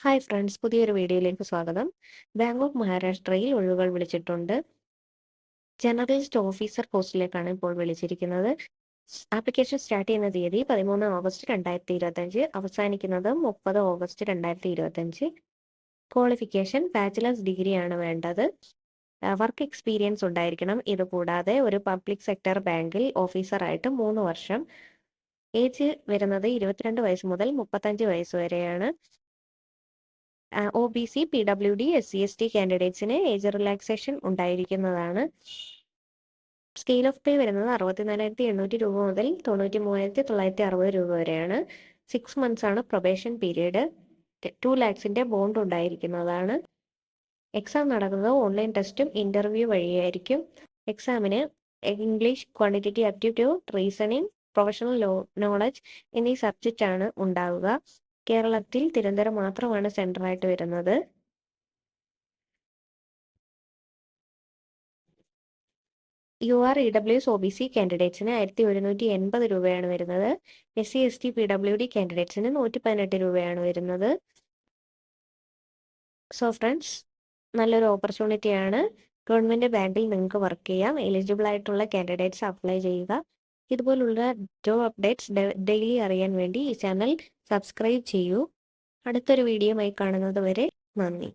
Hi friends പുതിയൊരു വീഡിയോയിലേക്ക് സ്വാഗതം. ബാങ്ക് ഓഫ് മഹാരാഷ്ട്രയിൽ ഒഴിവുകൾ വിളിച്ചിട്ടുണ്ട്. ജനറലിസ്റ്റ് ഓഫീസർ പോസ്റ്റിലേക്കാണ് ഇപ്പോൾ വിളിച്ചിരിക്കുന്നത്. ആപ്ലിക്കേഷൻ സ്റ്റാർട്ട് ചെയ്യുന്ന തീയതി പതിമൂന്ന് ഓഗസ്റ്റ് രണ്ടായിരത്തി ഇരുപത്തഞ്ച് അവസാനിക്കുന്നത് മുപ്പത് ഓഗസ്റ്റ് രണ്ടായിരത്തി ഇരുപത്തഞ്ച് ക്വാളിഫിക്കേഷൻ ബാച്ചിലേഴ്സ് ഡിഗ്രിയാണ് വേണ്ടത്. വർക്ക് എക്സ്പീരിയൻസ് ഉണ്ടായിരിക്കണം. ഇത് കൂടാതെ ഒരു പബ്ലിക് സെക്ടർ ബാങ്കിൽ ഓഫീസറായിട്ട് മൂന്ന് വർഷം. ഏജ് വരുന്നത് ഇരുപത്തിരണ്ട് വയസ്സ് മുതൽ മുപ്പത്തഞ്ച് വയസ്സ് വരെയാണ്. O B C P W D S C S T കാൻഡിഡേറ്റ്സിന് age relaxation ഉണ്ടായിരിക്കുന്നതാണ്. സ്കെയിൽ ഓഫ് പേ വരുന്നത് അറുപത്തിനാലായിരത്തി എണ്ണൂറ്റി രൂപ മുതൽ തൊണ്ണൂറ്റി മൂവായിരത്തി തൊള്ളായിരത്തി അറുപത് രൂപ വരെയാണ്. സിക്സ് മന്ത്സ് ആണ് പ്രൊബേഷൻ പീരീഡ് ടു ലാക്സിന്റെ ബോണ്ട് ഉണ്ടായിരിക്കുന്നതാണ്. എക്സാം നടക്കുന്നത് ഓൺലൈൻ ടെസ്റ്റും ഇന്റർവ്യൂ വഴിയായിരിക്കും. എക്സാമിന് English quantitative aptitude reasoning professional knowledge എന്നീ സബ്ജക്റ്റ് ആണ് ഉണ്ടാവുക. കേരളത്തിൽ തിരുവനന്തപുരം മാത്രമാണ് സെന്റർ ആയിട്ട് വരുന്നത്. U R E W S O B C കാൻഡിഡേറ്റ്സിന് ആയിരത്തി ഒരുന്നൂറ്റി എൺപത് രൂപയാണ് വരുന്നത്. S C S T P W D കാൻഡിഡേറ്റ്സിന് നൂറ്റി പതിനെട്ട് രൂപയാണ് വരുന്നത്. സോ ഫ്രണ്ട്സ് നല്ലൊരു ഓപ്പർച്യൂണിറ്റിയാണ് ഗവൺമെന്റ് ബാങ്കിൽ നിങ്ങൾക്ക് വർക്ക് ചെയ്യാം. എലിജിബിൾ ആയിട്ടുള്ള കാൻഡിഡേറ്റ്സ് അപ്ലൈ ചെയ്യുക. ഇതുപോലുള്ള ജോബ് അപ്ഡേറ്റ്സ് ഡെയിലി അറിയാൻ വേണ്ടി ഈ ചാനൽ സബ്സ്ക്രൈബ് ചെയ്യൂ. അടുത്തൊരു വീഡിയോയുമായി കാണുന്നത് വരെ നന്ദി.